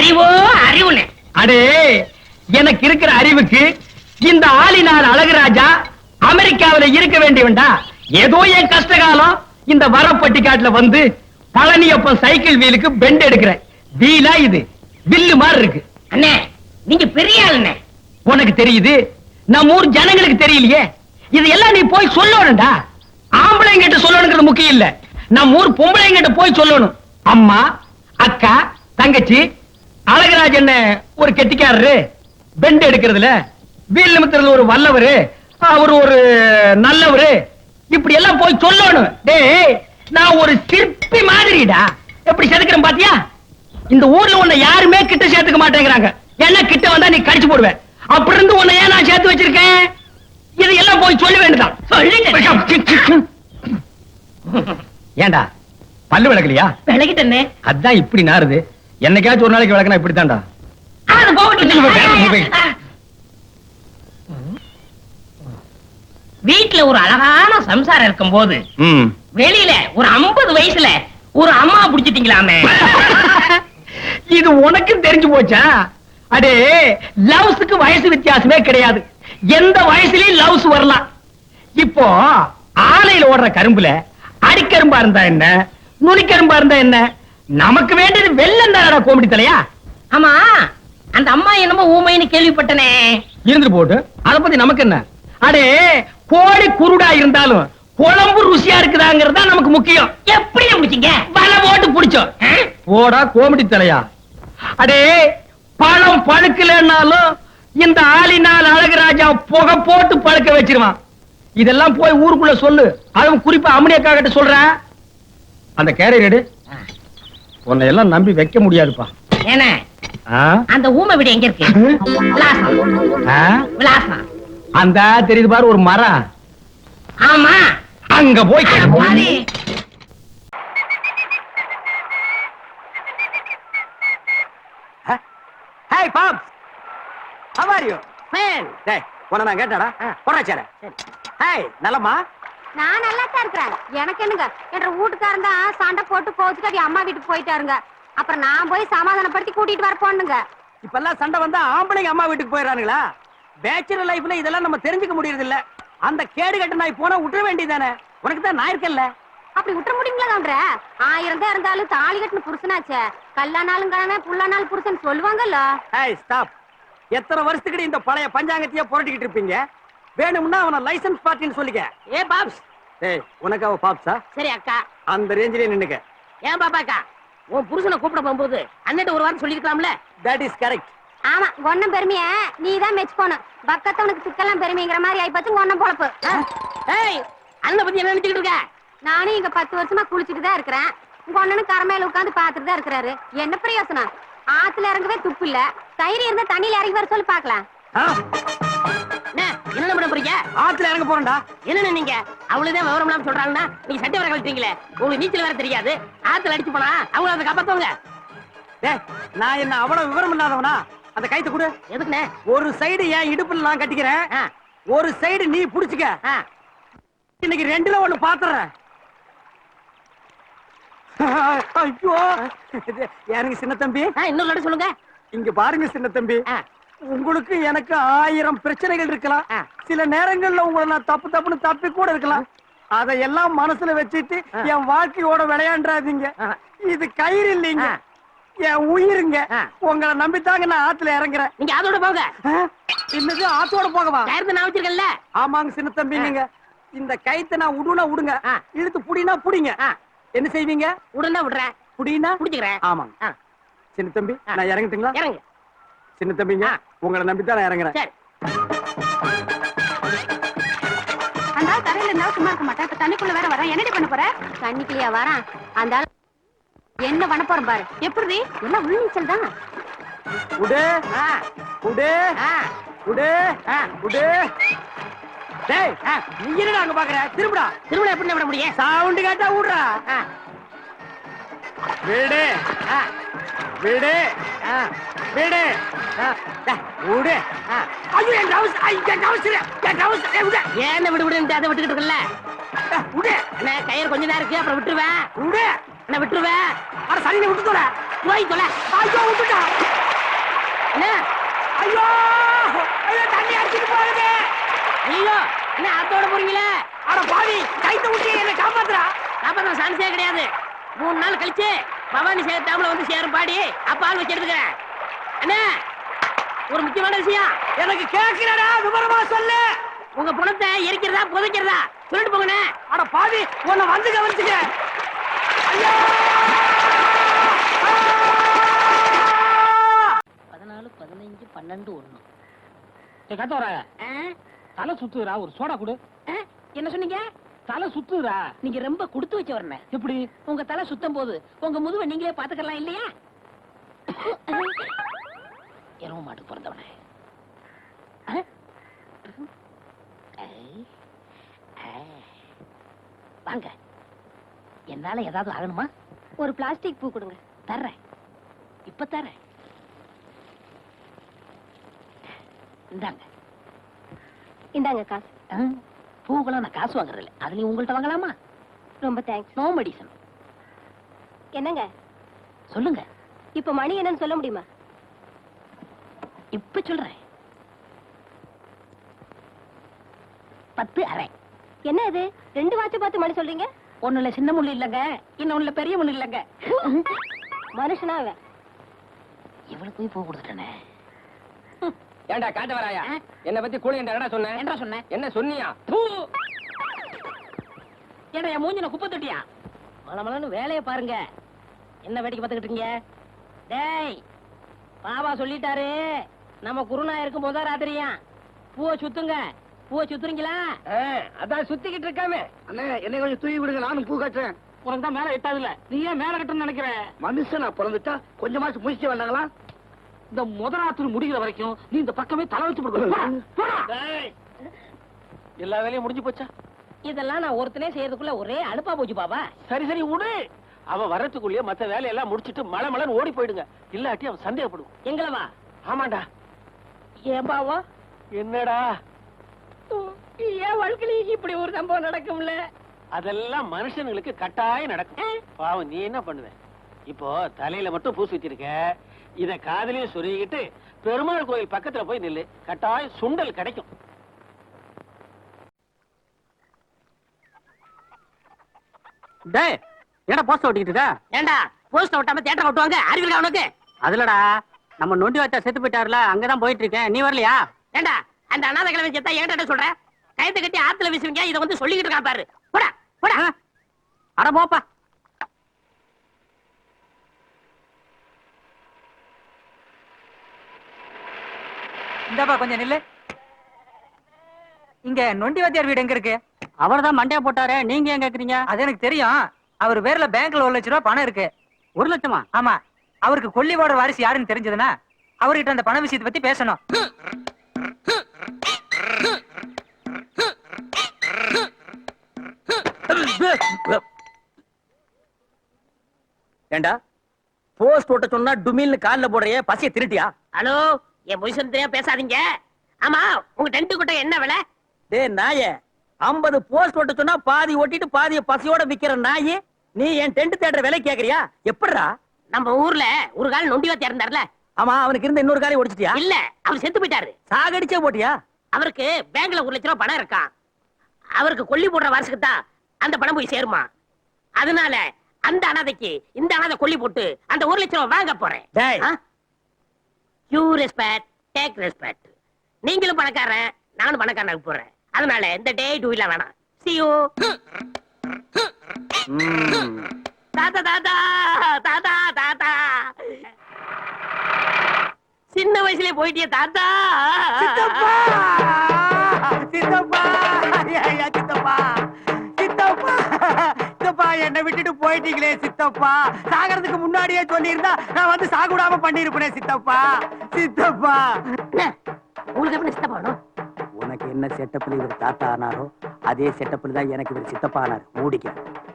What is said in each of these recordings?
அறிவோ அறிவுனே அடே எனக்கு இருக்கிற அறிவுக்கு இந்த ஆளினார் அழகுராஜா அமெரிக்காவில இருக்க வேண்டியவன்டா. ஏதோ என் கஷ்ட காலம் இந்த வரப்பட்டி காட்டுல வந்து பழனியப்பன் சைக்கிள் வீலுக்கு பெண்ட் எடுக்கிறேன் வீலா இது. வில்லு மாதிரி இருக்கு. அண்ணே நீங்க பெரிய ஆளுண்ணே. உனக்கு தெரியுது? நம்ம ஊர் ஜனங்களுக்கு தெரியலையே. இது எல்லாம் நீ போய் சொல்லணும்டா. ஆம்பளைங்கிட்ட சொல்லணுங்கிறது முக்கியம் இல்ல. நம்ம ஊர் பொம்பளைங்கிட்ட போய் சொல்லணும். அம்மா அக்கா தங்கச்சி அழகராஜன் ஒரு கெட்டிக்காரரு? பெண்ட் எடுக்கிறதுல? வீல் நிமித்தத்துல ஒரு வல்லவரு. அவர் ஒரு நல்லவரு. இப்படி எல்லாம் போய் சொல்லணும். டேய் நான் ஒரு சிற்பி மாதிரிடா. எப்படி செதுக்கிறேன் பாத்தியா? இந்த ஊர்ல உன்னை யாருமே கிட்ட சேர்த்துக்க மாட்டேங்கிறாங்க. ஏன்னா கிட்ட வந்தா நீ கடிச்சு போடுவேன் அப்படி இருந்து உன்னை ஏன் நான் சேர்த்து வச்சிருக்கேன்? இது எல்லாம் போய் சொல்ல வேண்டியதான் சொல்லிட்டேன். ஏண்டா பல்லு விளக்கலையா? விலகிட்டண்ணே அதான் இப்படி நாறுது. என்னைக்காச்சும் ஒரு நாளைக்கு விளக்குனா இப்படித்தான்டா. வீட்டுல ஒரு அழகான சம்சாரம் இருக்கும் போது வெளியில ஒரு 50 வயசுல ஒரு அம்மா புடிச்சிட்டீங்களாமே. இது உனக்கு தெரிஞ்சு போச்சா? அடே லவ்ஸுக்கு வயசு வித்தியாசமே கிடையாது. எந்த வயசுலயும் லவ்ஸ் வரலாம். இப்போ ஆலையில ஓடுற கரும்புல அடிக்கரும்பா இருந்தா என்ன? நுனிக்கரும்பா இருந்தா என்ன? நமக்கு வேண்டியது வெள்ளம் தானடா கோமிடி தலையா? ஆமா அந்த அம்மா என்னமோ ஊமைன்னு கேள்விப்பட்டனே. இருந்துட்டு போட்டு அத பத்தி நமக்கு என்ன? அடே கோழி குருடா இருந்தாலும் குழம்பு ருசியா இருக்குதாங்கிறது தான் நமக்கு முக்கியம். எப்படி முடிச்சீங்க? வலை போட்டு புடிச்சோம். போடா கோமிடி தலையா? அடே பழம் பழுக்கலன்னாலும் இந்த ஆளினால் அழகுராஜா புகை போட்டு பழுக்க வச்சிருவான். இதெல்லாம் போய் ஊருக்குள்ள சொல்லு. அதுவும் குறிப்பா அம்மனியக்கா கிட்ட சொல்றேன். அந்த கேரியர் உன்னை எல்லாம் நம்பி வைக்க முடியாதுப்பா. என்ன? அந்த ஊமை வீடு எங்க இருக்கு? விலாசம். அந்த தெரியுது பாரு ஒரு மரம். ஆமா. அங்க போய். Hi Pops how are you Man. டேய் உன்னை நான் கேட்டாடா போடா சேர. ஹாய் நலமா நான் நல்லா தான் இருக்கிறேன். எனக்கு என்னங்க? என்ற வீட்டுக்காரன் தான் சண்டை போட்டு கோச்சுக்காடி அம்மா வீட்டுக்கு போயிட்டாருங்க. அப்புறம் நான் போய் சமாதானப்படுத்தி கூட்டிட்டு வர போனுங்க இப்பெல்லாம் சண்டை வந்தா ஆம்பளைங்க அம்மா வீட்டுக்கு போயிடறானுங்களா? பேச்சுலர் லைஃப்ல இதெல்லாம் நம்ம தெரிஞ்சுக்க முடியறது இல்ல அந்த கேடு கட்ட நாய் போனா விட்டுற வேண்டியதானே உனக்கு தான் நான் இருக்கேன்ல. அப்படி விட்டுற முடியுங்களா கவுண்டர? ஆயிரம் தான் இருந்தாலும் தாலி கட்டின புருஷனாச்சே. கல்லானாலும் கிழமை புல்லானாலும் புருஷன் சொல்லுவாங்கல்ல? ஹாய் ஸ்டாப் எத்தனை வருஷத்துக்கு இந்த பழைய பஞ்சாங்கத்தையே புரட்டிக்கிட்டு இருப்பீங்க? வேணும்னா அவனை லைசன்ஸ் பார்ட்டின்னு சொல்லிக்க. ஏ பாப்ஸ். ஏய் உனக்கு அவ பாப்ஸா? சரி அக்கா. அந்த ரேஞ்சிலே நின்னுக்க. ஏன் பாப்பாக்கா உன் புருஷனை கூப்பிட போகும்போது அண்ணன் ஒரு வாரம் சொல்லிருக்கலாம்ல தட் இஸ் கரெக்ட் ஆமா கொன்னம் பெருமைய? நீ தான் மெச்சுக்கோணும் பக்கத்தவனுக்கு திக்கெல்லாம் பெருமைங்கிற மாதிரி ஆயிப்போச்சு கொன்னம் பொழப்பு. ஆ? ஏய் அண்ணனை பத்தி என்ன நினைச்சுக்கிட்டு இருக்க? நானும் இங்க பத்து வருஷமா குளிச்சுட்டு தான் இருக்கிறேன். உங்க அண்ணனும் கரமையில உட்காந்து பாத்துட்டு தான் இருக்கிறாரு. என்ன பிரயோசனம்? ஆத்துல இறங்கவே துப்பு இல்ல. தயிர் இருந்தா தண்ணியில இறங்கி வர சொல்லி பாக்கலாம் என்ன பண்ண போறீங்க ஆத்துல இறங்க போறேன்டா. என்னன்னு நீங்க? அவ்வளவுதான் விவரம் இல்லாம சொல்றாங்கன்னா நீங்க சட்டை வர கழிச்சீங்களே உங்களுக்கு நீச்சல் வேற தெரியாது. ஆத்துல அடிச்சு போனா அவங்கள அதை காப்பாத்துவாங்க. நான் என்ன அவ்வளவு விவரம் இல்லாதவனா? அந்த கைத்து கொடு. எதுக்குண்ணே? ஒரு சைடு என் இடுப்புல நான் கட்டிக்கிறேன். ஒரு சைடு நீ புடிச்சுக்க. இன்னைக்கு ரெண்டுல ஒண்ணு பாத்துறேன். ஐயோ. எனக்கு சின்ன தம்பி? இன்னொரு சொல்லுங்க. இங்க பாருங்க சின்ன தம்பி. உங்களுக்கு எனக்கு ஆயிரம் பிரச்சனைகள் இருக்கலாம். சில நேரங்கள்ல உங்களை நான் தப்பு தப்புன்னு தப்பி கூட இருக்கலாம். அதையெல்லாம் மனசுல வச்சுட்டு. என் வாழ்க்கையோட விளையாண்டாதீங்க. இது கயிறு இல்லைங்க. என் உயிருங்க. உங்களை நம்பித்தாங்க நான் ஆத்துல இறங்குறேன். நீங்க அதோட போங்க? என்னது ஆத்தோட போகவா? கயிறு நான் வச்சிருக்கேன்ல. ஆமாங்க சின்ன தம்பிங்க இந்த கைத்தை நான் விடுனா விடுங்க ஆ. இழுத்து புடினா புடிங்க. என்ன செய்வீங்க? உடனே விடுறேன் புடினா? புடிச்சுக்கிறேன். ஆமாங்க. சின்ன தம்பி. நான் இறங்கட்டுங்களா? இறங்கு சின்ன தம்பிங்க. உங்களை நம்பித்தான் நான் இறங்குறேன். சரி. அந்த ஆள் தரையில இருந்தாலும் சும்மா இருக்க மாட்டேன். இப்ப தண்ணிக்குள்ள வேற வரேன் என்னடி பண்ண போற? தண்ணிக்குள்ளயா வரான். அந்த ஆள் என்ன பண்ண போறேன் பாரு. எப்படி எல்லாம் உள்நீச்சல் தான். உடு. ஆ, உடு. ஆ, உடு. ஆ. உடு. டேய் ஆ. நீ என்னடா அங்க பாக்குற? திரும்புடா. திருவிழா எப்படி விட முடியும்? சவுண்ட் கேட்டா விடுறா ஆ, வீடு. ஆ, வீடு. ஆ, வீடு. விடு. ஐயோ என் டவுஸ் என் டவுஸ் என் டவுஸ் விடு. ஏன் விடு விடுன்ட்டு அதை விட்டுக்கிட்டு இருக்கல விடு. அண்ணே கயிறு கொஞ்ச நேரம் இருக்கு அப்புறம் விட்டுருவேன் விடு. அண்ணா விட்டுருவேன் அட சரி விட்டு தோட போய் தொலை. ஐயோ விட்டுட்டா. என்ன? ஐயோ ஐயோ தண்ணி அடிச்சிட்டு போகுது. ஐயோ என்ன ஆத்தோட போறீங்களே? அட பாவி கைத்த விட்டு என்ன காப்பாத்துறா. காப்பாத்த சான்ஸே கிடையாது. மூணு நாள் கழிச்சு பவானி சேர்த்தாமல வந்து சேரும் பாடி அப்ப ஆள் வச்சு எடுத்துக்கிறேன். என்ன? ஒரு முக்கியமான விஷயம். எனக்கு கேக்குறடா விவரமா சொல்லு. உங்க பணத்தை எரிக்கிறதா புதைக்கிறதா? சொல்லிட்டு போங்கண்ணே. அட பாவி உன்னை வந்து கவனிச்சுக்க. ஐயோ! பதினாலு பதினஞ்சு பன்னெண்டு ஒண்ணு. கத்தவர தலை சுத்துறா ஒரு சோடா கொடு. என்ன சொன்னீங்க? தலை சுத்துறா நீங்க ரொம்ப கொடுத்து வச்சு வரணும் எப்படி? உங்க தலை சுத்தம் போது உங்க முதுவை நீங்களே பாத்துக்கலாம் இல்லையா? எரும மாட்டுக்கு பிறந்தவனே. வாங்க. என்னால ஏதாவது ஆகணுமா? ஒரு பிளாஸ்டிக் பூ கொடுங்க. தர்றேன். இப்ப தர்றேன். இந்தாங்க. இந்தாங்க காசு. பூக்கெல்லாம் நான் காசு வாங்குறது இல்லை அதுலயும் உங்கள்ட்ட வாங்கலாமா? ரொம்ப தேங்க்ஸ் நோ மெடிசன் என்னங்க? சொல்லுங்க. இப்ப மணி என்னன்னு சொல்ல முடியுமா? இப்ப சொல்றேன். பத்து அரை. என்ன இது? ரெண்டு வாட்ச பார்த்து மணி சொல்றீங்க? ஒண்ணுல சின்ன முள்ளு இல்லைங்க. இன்னொன்னுல பெரிய முள்ளு இல்லைங்க. மனுஷனா இவளுக்கு போய் பூ கொடுத்துட்டேனே. ஏண்டா காட்ட வராயா? என்ன பத்தி கூலி என்னடா சொன்ன? என்ன சொன்னேன் என்ன சொன்னியா? ஏடா என் மூஞ்சின குப்பை தொட்டியா? மலமலன்னு வேலையை பாருங்க. என்ன வேடிக்கை பார்த்துக்கிட்டு இருக்கீங்க? டேய் பாபா சொல்லிட்டாரு. நம்ம குருநா இருக்கும் போதா ராத்திரியா பூவை சுத்துங்க. பூவை சுத்துறீங்களா? அதான் சுத்திக்கிட்டு இருக்காமே. அண்ணே என்னை கொஞ்சம் தூக்கி விடுங்க நானும் பூ கட்டுறேன். உனக்கு தான் மேல எட்டாதுல நீ ஏன் மேல கட்டணும்னு நினைக்கிற? மனுஷனா பிறந்துட்டா கொஞ்சமாச்சும் முடிச்சு வந்தாங்களா இந்த முதராத்திரி முடிகிற வரைக்கும் நீ இந்த பக்கமே தலை வச்சு எல்லா வேலையும் முடிஞ்சு போச்சா? இதெல்லாம் நான் ஒருத்தனே செய்யறதுக்குள்ள ஒரே அலுப்பா போச்சு பாபா. சரி சரி விடு அவன் வரத்துக்குள்ளேயே மத்த வேலையெல்லாம் முடிச்சிட்டு மழை மழைன்னு ஓடி போயிடுங்க. இல்லாட்டி அவன் சந்தேகப்படுவான் எங்களவா ஆமாண்டா. ஏன் பாவா என்னடா? என் வாழ்க்கையில இப்படி ஒரு சம்பவம் நடக்கும்ல? அதெல்லாம் மனுஷனுங்களுக்கு கட்டாயம் நடக்கும். பாவம் நீ என்ன பண்ணுவ? இப்போ தலையில மட்டும் பூசி வச்சிருக்க இத காதுலயும் சொருகிட்டு பெருமாள் கோயில் பக்கத்துல போய் நில்லு. கட்டாயம் சுண்டல் கிடைக்கும். டேய் என்ன போஸ்ட் ஓட்டிக்கிட்டு இருக்க? ஏண்டா போஸ்ட் ஒட்டாம தேட்டர் ஒட்டுவாங்க? அறிவியல் அவனுக்கு அதுலடா நம்ம நொண்டி வச்சா செத்து போயிட்டாருல அங்கதான் போயிட்டு இருக்கேன் நீ வரலையா? ஏண்டா அந்த அனாதை கிழமை செத்தா என்கிட்ட சொல்ற? கயத்தை கட்டி ஆத்துல வீசுவீங்க இதை வந்து சொல்லிக்கிட்டு இருக்கான் பாரு. போடா போடா. ஆ? அட போப்பா. இந்தாப்பா கொஞ்சம் நில்லு. இங்க நொண்டி வாத்தியார் வீடு எங்க இருக்கு? அவர்தான் மண்டைய போட்டாரு நீங்க ஏன் கேக்குறீங்க? அது எனக்கு தெரியும். அவர் பேர்ல பேங்க்ல ஒரு லட்ச ரூபாய் பணம் இருக்கு. ஒரு லட்சமா? ஆமா. அவருக்கு கொல்லி போடுற வாரிசு யாருன்னு தெரிஞ்சதுன்னா அவர்கிட்ட அந்த பண விஷயத்தை பத்தி பேசணும். ஏண்டா? போஸ்ட் ஓட்ட சொன்னா டுமில்னு கால்ல போடுறிய பசிய திருட்டியா? ஹலோ? என் பொசிஷன் தெரியா பேசாதீங்க. ஆமா உங்க டென்ட் குட்டை என்ன விலை? டேய் நாயே 50 போஸ்ட் ஓட்ட சொன்னா பாதி ஓட்டிட்டு பாதிய பசியோட விக்கிற நாயே நீ என் டென்ட் தேடுற விலை கேக்குறியா? எப்படிடா? நம்ம ஊர்ல ஒரு கால் நொண்டி வாத்தியா இருந்தார்ல. ஆமா அவனுக்கு இருந்த இன்னொரு காரை ஒடிச்சிட்டியா? இல்ல அவர் செத்து போயிட்டாரு. சாகடிச்சே போட்டியா? அவருக்கு பேங்க்ல ஒரு லட்ச ரூபாய் பணம் இருக்கான் அவருக்கு கொல்லி போடுற வாரசுக்கு தான் அந்த பணம் போய் சேருமா? அதனால அந்த அனாதைக்கு இந்த அனாதை கொல்லி போட்டு அந்த ஒரு லட்ச ரூபாய் வாங்க போறேன். யூ ரெஸ்பெக்ட் டேக் ரெஸ்பெக்ட் நீங்களும் பணக்காரன் நானும் பணக்காரன் போறேன். அதனால இந்த டே டூ இல்ல வேணாம். You. ம். தாத்தா தாத்தா தாத்தா தாத்தா சின்ன வயசுல போயிட்டிய தாத்தா சித்தப்பா! சித்தப்பா! சித்தப்பா! என்னை விட்டுட்டு போயிட்டீங்களே சித்தப்பா. சாகறதுக்கு முன்னாடியே சொல்லியிருந்தா நான் வந்து சாகுடாம பண்ணிருப்பேனே சித்தப்பா. சித்தப்பா. என்ன? உங்களுக்கு எப்படி சித்தப்பா உனக்கு என்ன செட்டப்ல இவர் தாத்தா ஆனாரோ அதே செட்டப்ல தான் எனக்கு இவர் சித்தப்பா ஆனார். மூடிக்க.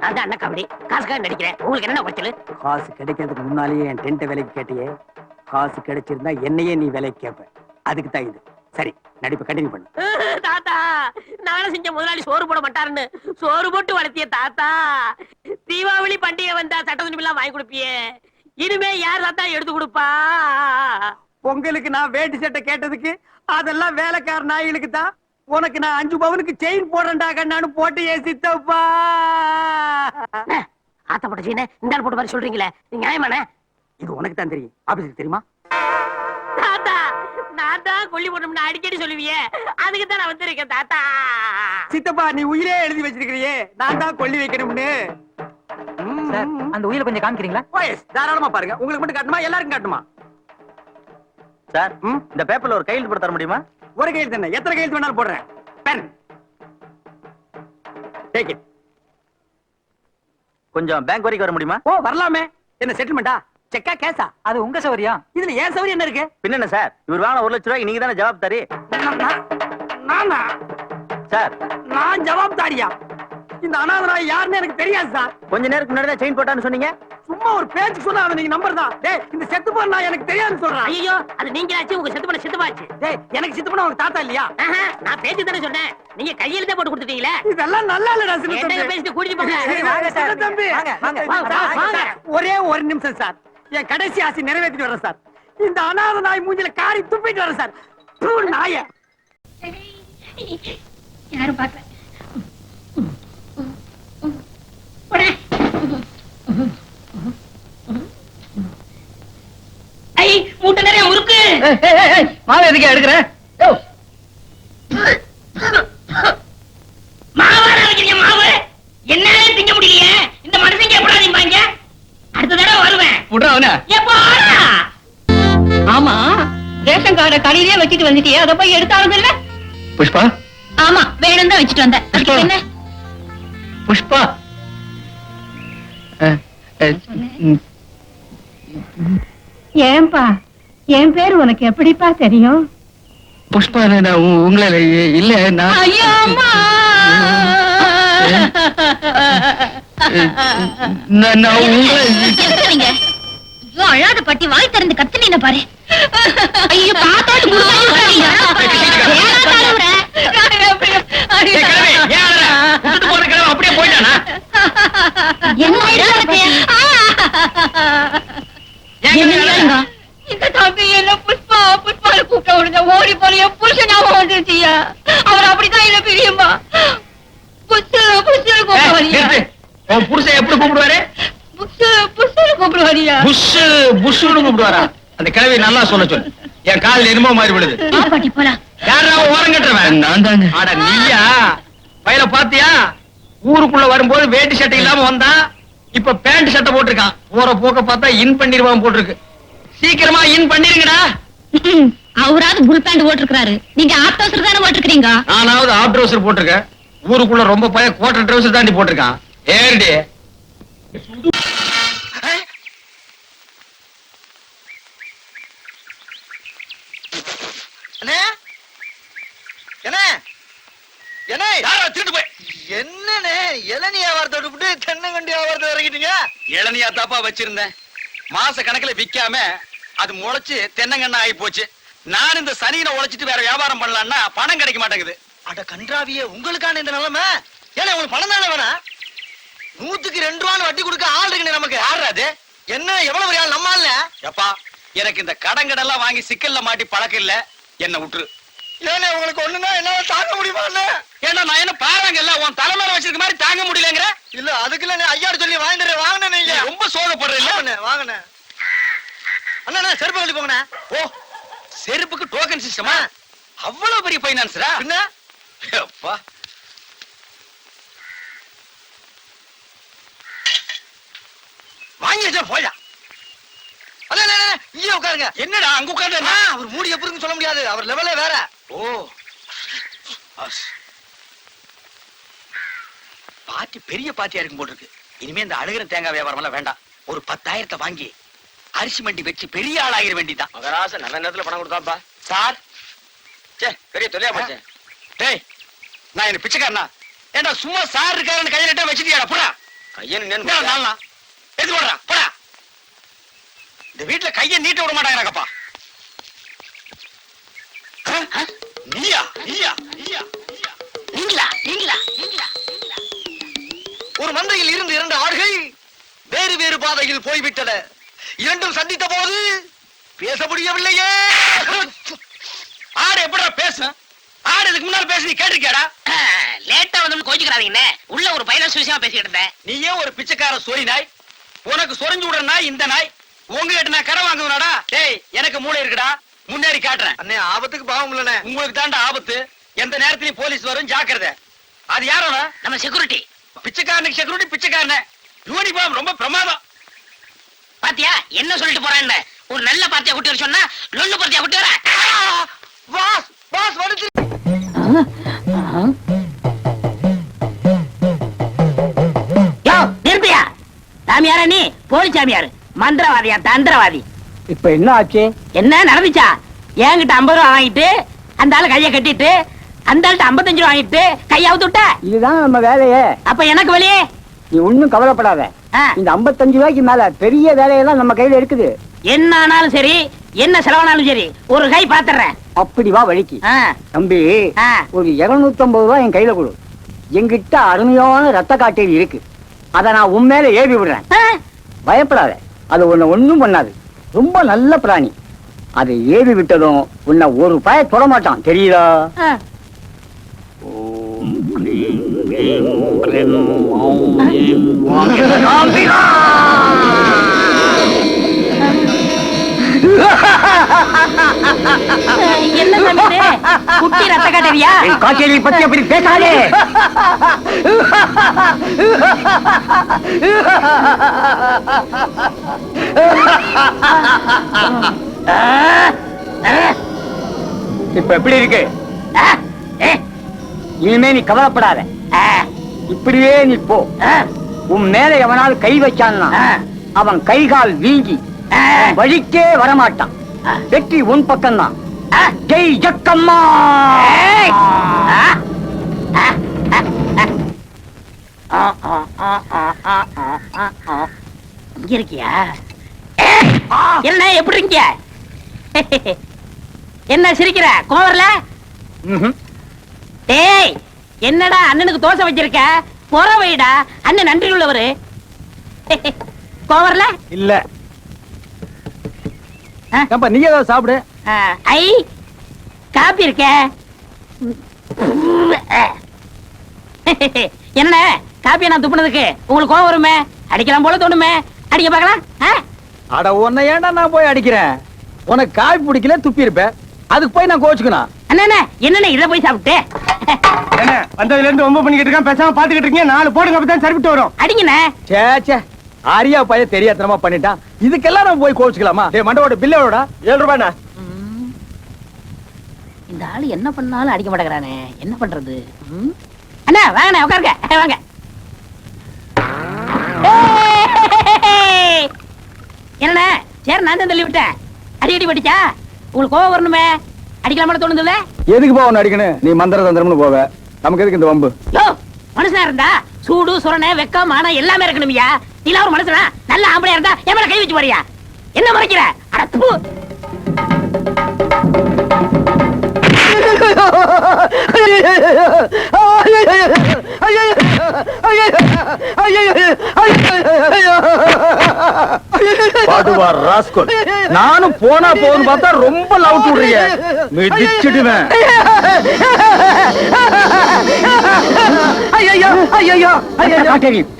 நான் தான் அண்ணா கபடி. காசுக்காக நடிக்கிறேன். உங்களுக்கு என்ன குறைச்சல்? காசு கிடைக்கிறதுக்கு முன்னாலேயே என் டென்ட் விலைக்கு கேட்டியே. காசு கிடைச்சிருந்தா என்னையே நீ விலைக்கு கேட்ப அதுக்கு தான் இது. சரி நடிப்பு கண்டினியூ பண்ணு. தாத்தா நானும் செஞ்ச முதலாளி சோறு போட மாட்டாருன்னு சோறு போட்டு வளர்த்திய தாத்தா. தீபாவளி பண்டிகை வந்தா சட்ட துணிமெல்லாம் வாங்கி கொடுப்பியே. இனிமே யார் தாத்தா எடுத்து கொடுப்பா? பொங்கலுக்கு நான் வேட்டி சட்டை கேட்டதுக்கு அதெல்லாம் வேலைக்கார நாய்களுக்கு தான். உனக்கு நான் அஞ்சு பவுனுக்கு செயின் போடுறேன்டா கண்ணான்னு போட்டு ஏ சித்தப்பா. ஆத்தப்பட்ட சீன இந்த போட்டு மாதிரி சொல்றீங்களே நியாயமானே இது உனக்கு தான் தெரியும். ஆபீஸுக்கு தெரியுமா? தான் கொல்லி போட்டோம்னு அடிக்கடி சொல்லுவியே. அதுக்கு தான் நான் வந்திருக்கேன் தாத்தா. சித்தப்பா நீ உயிரே எழுதி வச்சிருக்கிறியே. நான் தான் கொல்லி வைக்கணும்னு. அந்த உயிரை கொஞ்சம் காமிக்கிறீங்களா? தாராளமா பாருங்க. உங்களுக்கு மட்டும் காட்டுமா? எல்லாருக்கும் காட்டுமா? சார்? இந்த பேப்பர்ல ஒரு கையெழுத்து போட்டு தர முடியுமா? ஒரு கையெழுத்து என்ன? எத்தனை கையெழுத்து வேணாலும் போடுறேன். பென் டேக் இட் கொஞ்சம் பேங்க் வரைக்கும் வர முடியுமா? ஓ வரலாமே. என்ன செட்டில்மெண்டா செக்கா கேஸா அது உங்க சௌரியம். இதுல ஏன் சௌரியம் என்ன இருக்கு? பின்ன சார்? இவர் வாங்கின ஒரு லட்ச ரூபாய்க்கு நீங்க தானே ஜவாப் தாரி நான்- சார். நான் ஜவாப்தாரியா? இந்த அனாதராய் யாருன்னு எனக்கு தெரியாது சார். கொஞ்ச நேரத்துக்கு முன்னாடி தான் செயின் போட்டான்னு சொன்னீங்க? சும்மா ஒரு பேச்சு சொன்னா அவன் நீங்க நம்பர் தான். டேய் இந்த செத்து போன நான் எனக்கு தெரியாதுன்னு சொல்றான் ஐயோ அது நீங்களாச்சு உங்க செத்து பண்ண செத்துப்பாச்சு டேய் எனக்கு செத்து போன உனக்கு தாத்தா இல்லையா? ஆஹா, நான் பேச்சு தானே சொன்னேன். நீங்க கையெழுத்தே போட்டு கொடுத்துட்டீங்களே? இதெல்லாம் நல்லா இல்லடா சின்ன. பேசிட்டு கூட்டிட்டு போங்க. வாங்க தம்பி. வாங்க, வாங்க, வாங்க, வாங்க, வாங்க. வாங்க. ஒரே ஒரு நிமிஷம் சார். என் கடைசி ஆசை நிறைவேற்றிட்டு வரேன் சார். இந்த அனாத நாய் மூஞ்சில காரி துப்பிட்டு வரேன் சார். நாய. யாரும் பார்க்கல. ஐ மூட்டை நிறைய முறுக்கு. மாவு எதுக்கு எடுக்கிற? மாவு வைக்கிறீங்க மாவு. என்னாலே திங்க முடியலையே. இந்த மனுஷங்க எப்படா அடுத்த தடவை வருவேன். ஆமா. ரேஷன் கார்டை கடையிலே வச்சுட்டு வந்துட்டியே அதை போய் எடுத்தாலும் இல்ல புஷ்பா? ஆமா வேணும் தான் வச்சுட்டு வந்தேன். அதுக்கு என்ன? புஷ்பா. அஹ், அஹ், ம், ஏன்பா என் பேர் உனக்கு எப்படிப்பா தெரியும்? புஷ்பா நான் உங்களை இல்ல நான் அழாத பாட்டி வாய் திறந்து கத்துனீங்க பாரு ஐயோ அப்படியே போயிட்டானா? இந்த தம்பி என்ன புஷ்பா புஷ்பால கூப்பிட்ட உடனே ஓடி போன என் புருஷனா வந்துருச்சியா அவர் அப்படிதான் என்ன பிரியுமா புருஷன் எப்படி கூப்பிடுவாரு? புஷ்டு புஷ்டு கூப்பிட வரியா புஷ் புஷ்னு கூப்பிடுவாரா? அந்த கிழவி நல்லா சொல்ல சொல்லு. என் காதுல என்னமோ மாறி விடுது யாரா ஓரம் கட்டுறவன்? நான் தாங்க. அட நீயா? வயல பாத்தியா? ஊருக்குள்ள வரும்போது வேட்டி சட்டை இல்லாம வந்தா இப்ப பேண்ட் சட்டை போட்டிருக்கான். போற போக்க பார்த்தா இன் பண்ணிடுவான் போட்டிருக்கு. சீக்கிரமா இன் பண்ணிருங்கடா அவராவது புல் பேண்ட் ஓட்டிருக்காரு நீங்க ஆட்டோசர் தானே ஓட்டிருக்கீங்க நானாவது ஆப் ட்ரௌசர் போட்டிருக்கேன். ஊருக்குள்ள ரொம்ப பய கோட்டர் ட்ரௌசர் தாண்டி போட்டிருக்கான். ஏறிடி. இளநியா தாப்பா வச்சிருந்தேன். மாச கணக்குல விக்காம அது முளைச்சு தென்னங்கண்ணா ஆகி போச்சு. நான் இந்த சனியில உழைச்சிட்டு வேற வியாபாரம் பண்ணலாம்னா பணம் கிடைக்க மாட்டேங்குது. அட கன்றாவியே உங்களுக்கான இந்த நிலைமை? ஏன்னா உங்களுக்கு பணம் தானே வேணாம் நூத்துக்கு ரெண்டு ரூபான்னு வட்டி கொடுக்க ஆள் இருக்குண்ணே நமக்கு. அது? என்ன எவ்வளவு பெரிய ஆள் நம்ம ஆள்ல? எப்பா எனக்கு இந்த கடங்கடெல்லாம் வாங்கி சிக்கல்ல மாட்டி பழக்கம் இல்ல. என்ன விட்டுரு ஏன்னா உங்களுக்கு ஒண்ணுன்னா என்னால தாங்க முடியுமா? ஏன்னா நான் என்ன பாருங்க இல்ல உன் தலைமையில வச்சிருக்க மாதிரி தாங்க முடியலங்கிற? இல்ல அதுக்கு இல்ல ஐயாடு சொல்லி வாங்கிட்டு வாங்கினே நீங்க. ரொம்ப சோகப்படுற இல்ல? வாங்கண்ணே அண்ணா செருப்பு கழட்டி போங்கண்ணே. ஓ செருப்புக்கு டோக்கன் சிஸ்டமா அவ்வளவு பெரிய பைனான்ஸ்ரா பின்ன? அப்பா. வாங்கி வச்சா போயா இங்கே உட்காருங்க. என்னடா அங்க உட்கார்ந்து அண்ணா, அவர் மூடி எப்படி இருக்குன்னு சொல்ல முடியாது. அவர் லெவலே வேற. ஓ. அஸ். பாட்டி பெரிய பாட்டியா இருக்கும் போல இருக்கு. இனிமே இந்த அழுகிற தேங்காய் வியாபாரம் எல்லாம் வேண்டாம். ஒரு பத்தாயிரத்தை வாங்கி அரிசி மண்டி வச்சு பெரிய ஆளாகிற வேண்டிதான் மகராச நல்ல நேரத்துல பணம் கொடுத்தாப்பா. சார். சே பெரிய போச்சே. டேய் நான் என்ன பிச்சைக்காரனா? ஏண்டா சும்மா சார் இருக்காருன்னு கையில இட்டா வச்சுட்டியாடா? போடா. கையன்னு நின்னு நாளா எடுத்து போடுறா போடா. இந்த வீட்டுல கையை நீட்ட விட மாட்டாங்கப்பா நீயா? நீயா? நீயா? நீங்களா? நீங்களா? நீங்களா? ஒரு மந்தையில் இருந்து இரண்டு ஆடுகள் வேறு வேறு பாதையில் போய்விட்டன. இரண்டும் சந்தித்த போது பேச முடியவில்லையே. ஆடு எப்படா பேசும்? ஆடு இதுக்கு முன்னால பேசி நீ கேட்டிருக்கியாடா? லேட்டா வந்து கோச்சுக்கிறாதீங்கண்ணே. உள்ள ஒரு பைலன்ஸ் விஷயமா பேசிக்கிட்டு இருந்தேன். நீயே ஒரு பிச்சைக்கார சொறி நாய். உனக்கு சொரிஞ்சு விடுற நாய் இந்த நாய். உங்ககிட்ட நான் கரை வாங்குவனாடா. டேய் எனக்கு மூளை இருக்குடா. முன்னேறி காட்டுறேன். அண்ணே ஆபத்துக்கு பாவம் இல்லனே உங்களுக்கு தாண்டா ஆபத்து. எந்த நேரத்திலயும் போலீஸ் வரும் ஜாக்கிரதை. அது யாரோட நம்ம செக்யூரிட்டி பிச்சைக்காரனுக்கு செக்யூரிட்டி பிச்சைக்காரனே. யூனிஃபார்ம் ரொம்ப பிரமாதம். பாத்தியா என்ன சொல்லிட்டு போறேன்னு. ஒரு நல்ல பார்ட்டியா கூட்டி வர சொன்னா லொல்லு பார்ட்டியா கூட்டி வர. பாஸ் பாஸ் வந்து சாமியாரா நீ போலி சாமியார். மந்திரவாதியா தந்திரவாதி. இப்ப என்ன ஆச்சு? என்ன நடந்துச்சா? என்கிட்ட ஐம்பது ரூபா வாங்கிட்டு அந்த ஆளு கைய கட்டிட்டு அந்த ஆள்கிட்ட ஐம்பத்தஞ்சு ரூபா வாங்கிட்டு கையாவது விட்ட. இதுதான் நம்ம வேலையே. அப்ப எனக்கு வழியே நீ ஒண்ணும் கவலைப்படாத. இந்த 55 ரூபாய்க்கு மேல பெரிய வேலையெல்லாம் நம்ம கையில இருக்குது. என்ன ஆனாலும் சரி என்ன செலவானாலும் சரி ஒரு கை பாத்துறேன். அப்படி வா வழிக்கு. தம்பி. ஒரு 250 ரூபாய் என் கையில கொடு. என்கிட்ட அருமையான ரத்த காட்டேரி இருக்கு. அத நான் உன் மேல ஏவி விடுறேன் பயப்படாத அது உன்னை ஒண்ணும் பண்ணாது ரொம்ப நல்ல பிராணி அதை ஏவி விட்டதும் உன்னை ஒரு பய தொட மாட்டான் தெரியுதா ஆ. என்ன இது? குட்டி ரத்த காட்டறியா? காட்டேரி பத்தி அப்படி பேசாதே. இப்ப எப்படி இருக்கு? இனிமே நீ கவலைப்படாத. இப்படியே நீ போ. உன் மேல எவனால் கை வச்சான்னா. அவன் கை கால் வீங்கி வழிக்கே வரமாட்டான் வெற்றி உன் பக்கம்தான் ஆ. ஜெய் ஜக்கம்மா. இங்க இருக்கியா! என்ன எப்படி இருக்கிய என்ன சிரிக்கிற கோவர்ல. டேய் என்னடா அண்ணனுக்கு தோசை வச்சிருக்க பொற வைடா அண்ணன் நன்றி உள்ளவரு கோவர்ல இல்ல ஆ? ஏப்பா நீ ஏதாவது சாப்பிடு. ஐ காப்பி இருக்க. என்ன காப்பியை நான் துப்புனதுக்கு உங்களுக்கு கோவம் வருமே? அடிக்கலாம் போல தோணுமே. அடிக்க பார்க்கலாம். ஆ? அட உன்னை ஏன்டா நான் போய் அடிக்கிறேன்? உனக்கு காய் பிடிக்கல துப்பி இருப்ப அதுக்கு போய் நான் கோச்சுக்கணும். அண்ணே என்னண்ணே இதை போய் சாப்பிட்டு? வந்ததுல இருந்து ஒன்பது பண்ணிக்கிட்டு இருக்கான் பேசாம பாத்துக்கிட்டு இருக்கீங்க நாலு போடுங்க அப்பதான் சரிவிட்டு வரும். அடிங்கண்ணே. சே சே. ஆரியா பையன் தெரியாதனமா பண்ணிட்டான் இதுக்கெல்லாம் நம்ம போய் கோச்சுக்கலாமா டேய் மண்டவோட பில்லோட ஏழு ரூபாண்ணா இந்த ஆளு என்ன பண்ணாலும் அடிக்க மாட்டேங்கிறானே. என்ன பண்றது? அண்ணா வாங்கண்ணே உட்காருங்க. வாங்க! என்னண்ணே சரி நான் தான் தள்ளி விட்டேன். அடி அடி பட்டிச்சா? உங்களுக்கு கோவம் வரணுமே. அடிக்கலாமா தோணுதுல்ல? எதுக்கு போ உன்னை அடிக்கணும்? நீ மந்திர தந்திரம்னு போவ. நமக்கு எதுக்கு இந்த வம்பு? மனுஷனா இருந்தா? சூடு சுரணை வெக்கம் மானம் எல்லாமே இருக்கணும்யா. நீலாம் ஒரு மனசுல நல்ல ஆம்பளையா இருந்தா என் கை வச்சு போறியா? என்ன மறைக்கிற அட தூ. பாடுவார் ராஸ்கோல். நானும் போனா போதும் பார்த்தா ரொம்ப லவுட் விடுறீங்க மிதிச்சிடுவேன்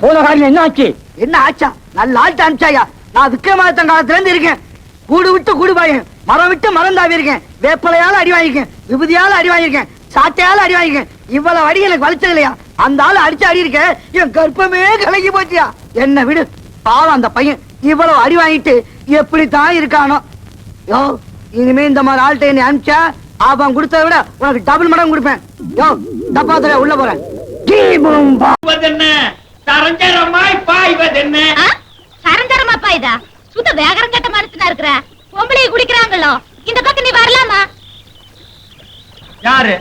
போன காரியம் என்ன ஆச்சு? என்ன ஆச்சா? நல்ல ஆட்சி அனுப்பிச்சாயா நான் விக்ரமாதித்தன் காலத்துல இருந்து இருக்கேன். கூடு விட்டு கூடு பாயேன். மரம் விட்டு மரம் தாவி இருக்கேன் வேப்பலையால அடி வாங்கியிருக்கேன். விபூதியால அடி வாங்கியிருக்கேன். சாட்டையால அடி வாங்கியிருக்கேன். இவ்வளவு அடி எனக்கு வலிச்சது இல்லையா அந்த ஆளு அடிச்சு அடி இருக்க என் கர்ப்பமே கலங்கி போச்சியா? என்ன விடு. பாவம் அந்த பையன். இவ்வளவு அடி வாங்கிட்டு எப்படித்தான் இருக்கானோ. யோ இனிமே இந்த மாதிரி ஆள்கிட்ட என்னை அனுப்பிச்சா அவன் கொடுத்ததை விட உனக்கு டபுள் மடங்கு கொடுப்பேன். யோ டப்பாத்துல உள்ள போறேன். சரஞ்சரமாப்பா இதா? சுத்த வேகரம் கட்ட மனுஷனா இருக்கிற? பொம்பளைய குடிக்கிறாங்களோ? இந்த பக்கம் நீ வரலாமா? யாரு?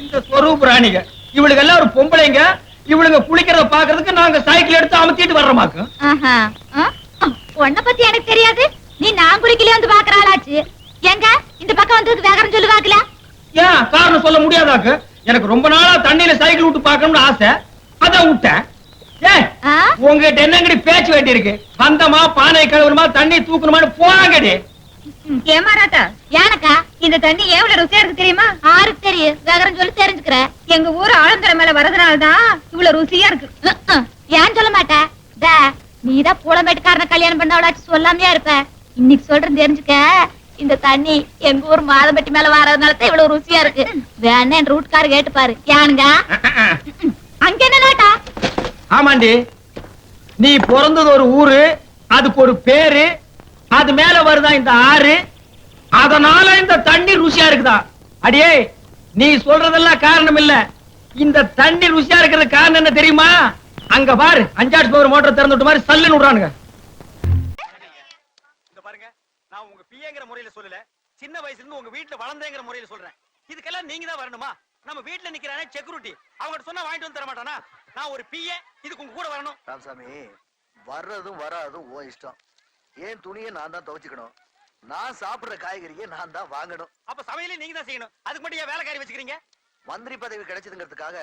இந்த ஸ்வரூப் ராணிக. இவளுக்கு எல்லாம் ஒரு பொம்பளைங்க. இவளுங்க குளிக்கிறத பாக்குறதுக்கு நாங்க சைக்கிள் எடுத்து அமுத்திட்டு வர்றோமாக்கு? உன்னை பத்தி எனக்கு தெரியாது. நீ நான் குடிக்கல வந்து பாக்குறாளாச்சு எங்க? இந்த பக்கம் வந்ததுக்கு வேகரம் சொல்லு பாக்கல ஏன்? காரணம் சொல்ல முடியாதாக்கு? எனக்கு ரொம்ப நாளா தண்ணியில சைக்கிள் விட்டு பார்க்கணும்னு ஆசை. அதான் விட்டேன்? உங்ககிட்ட என்னங்கடி பேச்சு வேண்டி இருக்கு வந்தமா பானை கழுவணுமா தண்ணி தூக்கணுமான்னு போறாங்கடி. ஏமாறாத்தா ஏனக்கா இந்த தண்ணி எவ்வளவு ருசியா இருக்கு தெரியுமா? ஆருக்கு தெரியும் விவரம் சொல்லி தெரிஞ்சுக்கிற. எங்க ஊர் ஆழந்தர மேல வரதுனாலதான் இவ்வளவு ருசியா இருக்கு. ஏன் சொல்ல மாட்டேன் நீதான் புலம்பேட்டுக்காரன கல்யாணம் பண்ணவளாச்சு சொல்லாமையா இருப்ப. இன்னைக்கு சொல்றேன் தெரிஞ்சுக்க. இந்த தண்ணி எங்க ஊர் மாதம்பட்டி மேல வரதுனால தான் இவ்வளவு ருசியா இருக்கு. வேணா என் ரூட்கார கேட்டு பாரு. ஏனுங்க அங்க என்ன நாட்டா? ஆமாண்டி. நீ பிறந்தது ஒரு ஊரு அதுக்கு ஒரு பேரு அது மேல வருதா இந்த ஆறு? அதனால இந்த தண்ணி ருசியா இருக்குதா? அடியே நீ சொல்றதெல்லாம் காரணம் இல்ல இந்த தண்ணி ருசியா இருக்கிறது காரணம் என்ன தெரியுமா? அங்க பாரு அஞ்சாட்டு பவர் மோட்டர் திறந்து விட்ட மாதிரி சல்லுன்னு விடுறானுங்க. இந்த பாருங்க நான் உங்க பிஏங்கிற முறையில சொல்லல. சின்ன வயசுல இருந்து உங்க வீட்டுல வளர்ந்தேங்கிற முறையில சொல்றேன். இதுக்கெல்லாம் நீங்க தான் வரணுமா? நம்ம வீட்டுல நிக்கிறானே செக்யூரிட்டி அவங்ககிட்ட சொன்னா வாங்கிட்டு வந்து தர மாட்டானா? நான் ஒரு பிஏ இதுக்கு உங்க கூட வரணும். ராமசாமி வர்றதும் வராதும் ஓ இஷ்டம். ஏன் துணியை நான் தான் துவைச்சுக்கணும்? நான் சாப்பிடுற காய்கறியை நான் தான் வாங்கணும். அப்ப சமையலே நீங்க தான் செய்யணும். அதுக்கு மட்டும் ஏன் வேலைக்காரி வச்சுக்கிறீங்க? மந்திரி பதவி கிடைச்சதுங்கிறதுக்காக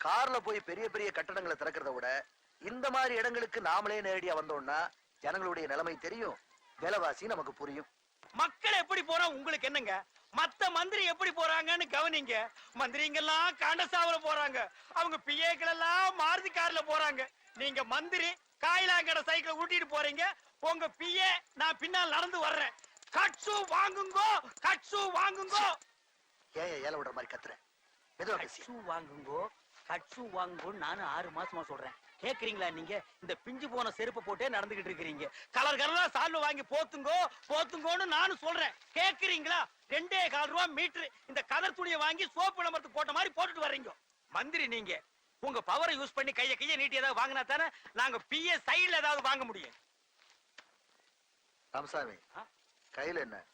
கார்ல போய் பெரிய பெரிய கட்டடங்களை திறக்கிறத விட இந்த மாதிரி இடங்களுக்கு நாமளே நேரடியா வந்தோம்னா ஜனங்களுடைய நிலைமை தெரியும். விலைவாசி நமக்கு புரியும். மக்கள் எப்படி போறா உங்களுக்கு என்னங்க? மத்த மந்திரி எப்படி போறாங்கன்னு கவனிங்க. மந்திரிங்கெல்லாம் கண்டசாவல போறாங்க. அவங்க பிஏக்கள் எல்லாம் மாருதி கார்ல போறாங்க. நீங்க மந்திரி காயிலாங்கட சைக்கிள் ஊட்டிட்டு போறீங்க. உங்க பிஏ நான் பின்னால் நடந்து வர்றேன். கட்சு வாங்குங்கோ கட்சு வாங்குங்கோ. ஏன் ஏல விடுற மாதிரி கத்துறேன் மெதுவா கட்சு வாங்குங்கோ கட்சு வாங்குங்கோன்னு நானும் ஆறு மாசமா சொல்றேன். கேக்குறீங்களா நீங்க? இந்த பிஞ்சு போன செருப்பு போட்டே நடந்துகிட்டு இருக்கிறீங்க. கலர் கலரா சால்வ வாங்கி போத்துங்கோ போத்துங்கோன்னு நானும் சொல்றேன். கேக்குறீங்களா? ரெண்டே கால் ரூபா மீட்டர் இந்த கலர் துணியை வாங்கி சோப்பு விளம்பரத்துக்கு போட்ட மாதிரி போட்டுட்டு வர்றீங்க. மந்திரி நீங்க உங்க பவரை யூஸ் பண்ணி கைய கைய நீட்டி ஏதாவது வாங்கினா தானே நாங்க பிஏ சைடுல ஏதாவது வாங்க முடியும். ராமசாமி? கையில என்ன?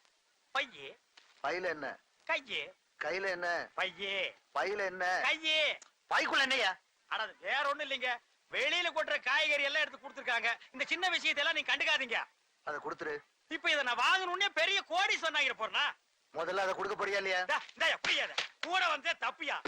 பையே. பையில என்ன? கையே. கையில என்ன? பையே. பையில என்ன? கையே. பைக்குள்ள என்னையா? ஆனா அது வேற ஒண்ணும் இல்லைங்க. வெளியில கொட்டுற காய்கறி எல்லாம் எடுத்து கொடுத்துருக்காங்க. இந்த சின்ன விஷயத்தை எல்லாம் நீங்க கண்டுக்காதீங்க. அதை கொடுத்துரு. இப்ப இத நான் வாங்கணும்னே பெரிய கோடி சொன்னாங்க போறனா? முதல்ல அதை கொடுக்க போறியா இல்லையா? கூட வந்தே தப்பியா?